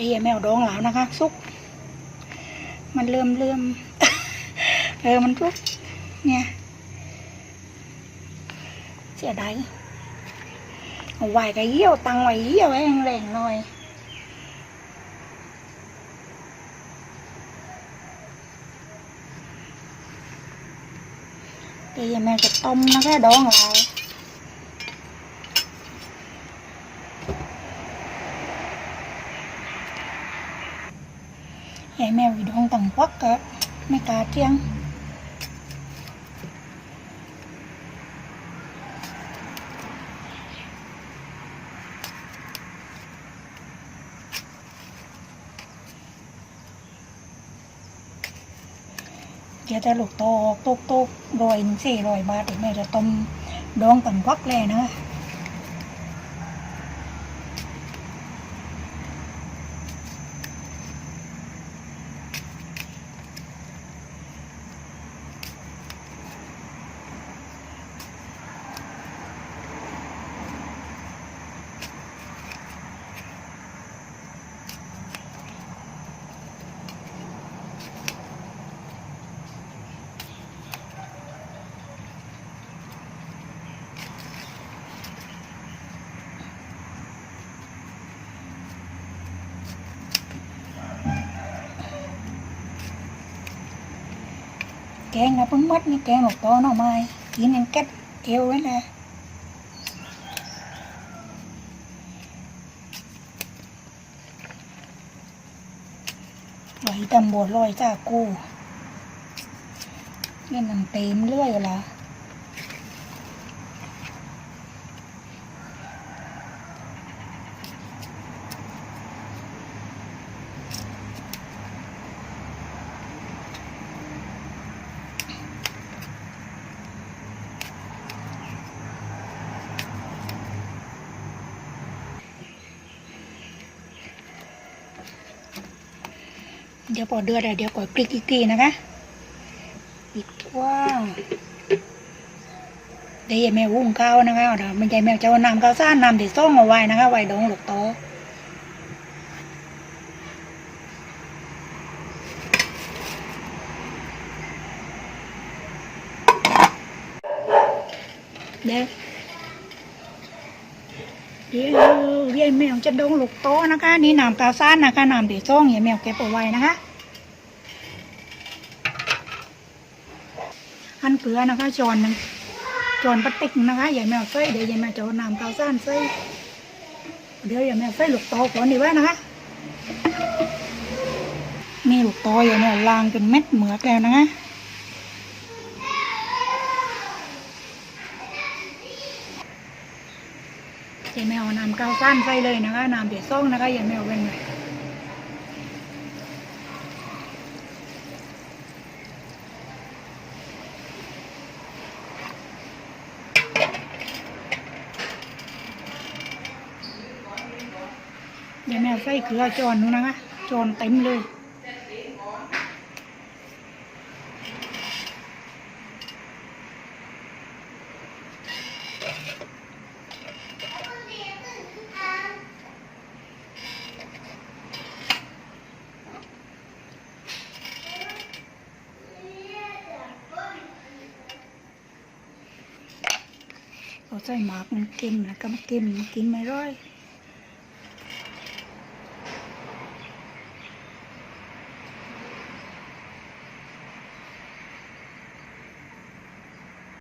ดีแมวดองแล้วนะคะซุก มันเริ่มเริ่มเออมันซุกเนี่ยเสียดายเอาไว้ก็เยี่ยวตังไว้เยี่ยวไว้แรงหน่อยดีแม่จะต้มนะคะดองแล้ว Vậy mèo vì đông tầng quắc cả Mấy cá chiêng Giờ ta lục to tốt tốt rồi xì rồi ba thì mẹ จะต้มดองตังควักเลยนะ แกงนะเพิ่งมัดนี่แกงหลกโตหน่อไม้กินยังแก๊เอวไว้นะลอยตำบวลอยจ้ากูเล่นนังเต็มเรื่อยละ ดี๋ยวพอเดือดแล้วเดี๋ยวก่อยพริกอีกทีนะคะปิดกว้างเดี๋ยวแม่วุ้งข้าวนะคะเดี๋ยวมันใจแม่จะนำข้าวสารน้ำที่ซ่องเอาไว้นะคะไว้ดองหลกโตเดี๋ยวเดี๋ยวเรียนแมวจะดองหลกโตนะคะ นี่นำข้าวสารนะคะน้ำที่ซ่องอย่าแมวเก็บเอาไว้นะคะันเกลือนะคะจอนนึ่งจอนพลาสติกนะคะอย่าแมวใส่เดี๋ยวย่าแมวจะเอาน้ำข้าวสารใส่เดี๋ยวอย่าแมวใส่ลูกโตก่อนดีไว้นะคะนี่ลูกโตอย่าแมวล้างเป็นเม็ดเหมือกแล้วนะคะอย่าแมวเอาน้ำข้าวสารใส่เลยนะคะน้ำเดี๋ยวซ่องนะคะอย่าแมวเว้นไว้ อย่าแม่ใส่เกลือจอนนึงนะคะจอนเต็มเลยเราใส่หมากมันเค็มนะก็มันเค็มมันกินไม่ร้อย